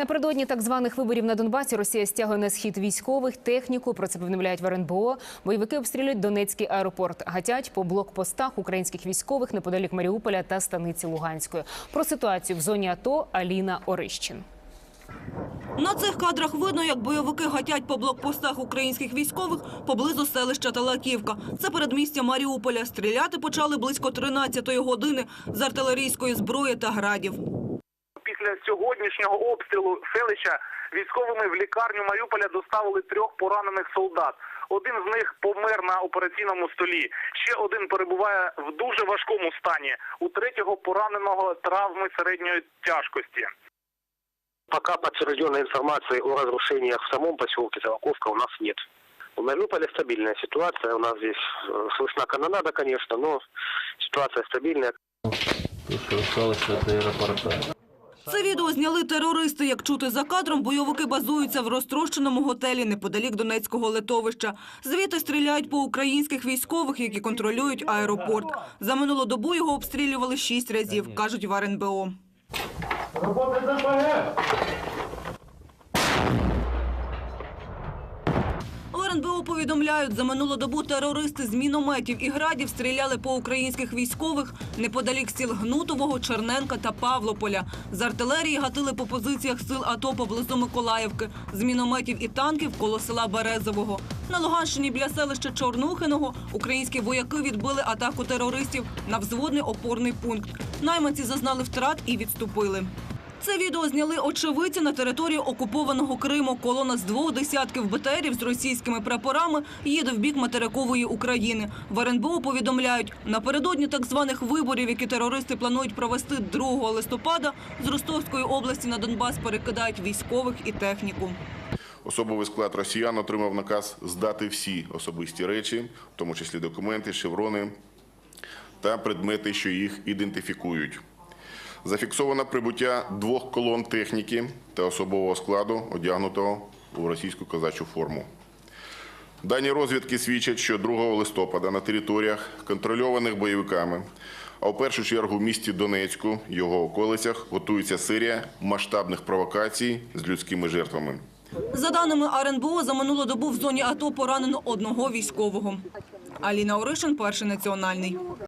Напередодні так званих виборів на Донбасі Росія стягує на схід військових техніку. Про це повідомляють в РНБО. Бойовики обстрілюють Донецький аеропорт, гатять по блокпостах українських військових неподалік Маріуполя та станиці Луганської. Про ситуацію в зоні АТО Аліна Орищин. На цих кадрах видно, як бойовики гатять по блокпостах українських військових поблизу селища Талаківка. Це передмістя Маріуполя. Стріляти почали близько 13-ї години з артилерійської зброї та градів Після сьогоднішнього обстрілу селища військовими в лікарню Маріуполя доставили трьох поранених солдат. Один з них помер на операційному столі. Ще один перебуває в дуже важкому стані. У третього пораненого травми середньої тяжкості. Пока подтвержденной информации о разрушениях в самом поселке Заваковка у нас нет. В Мариуполе стабильная ситуация. У нас здесь э, слышна канонада, конечно, но ситуация стабильная. То, что осталось от аэропорта. Це відео зняли терористи. Як чути за кадром, бойовики базуються в розтрощеному готелі неподалік Донецького литовища. Звідти стріляють по українських військових, які контролюють аеропорт. За минулу добу його обстрілювали шість разів, кажуть в РНБО. В РНБО повідомляють, за минулу добу терористи з мінометів і градів стріляли по українських військових неподалік сіл Гнутового, Черненка та Павлополя. З артилерії гатили по позиціях сил АТО поблизу Миколаївки, з мінометів і танків коло села Березового. На Луганщині біля селища Чорнухиного українські вояки відбили атаку терористів на взводний опорний пункт. Найманці зазнали втрат і відступили. Це відео зняли очевидці на території окупованого Криму. Колона з двох десятків БТРів з російськими прапорами їде в бік материкової України. В РНБО повідомляють, напередодні так званих виборів, які терористи планують провести 2 листопада, з Ростовської області на Донбас перекидають військових і техніку. Особовий склад росіян отримав наказ здати всі особисті речі, в тому числі документи, шеврони та предмети, що їх ідентифікують. Зафіксовано прибуття двох колон техніки та особового складу, одягнутого у російську козачу форму. Дані розвідки свідчать, що 2 листопада на територіях, контрольованих бойовиками, а в першу чергу в місті Донецьку, його околицях, готується серія масштабних провокацій з людськими жертвами. За даними РНБО, за минулу добу в зоні АТО поранено одного військового. Аліна Оришин, перший національний.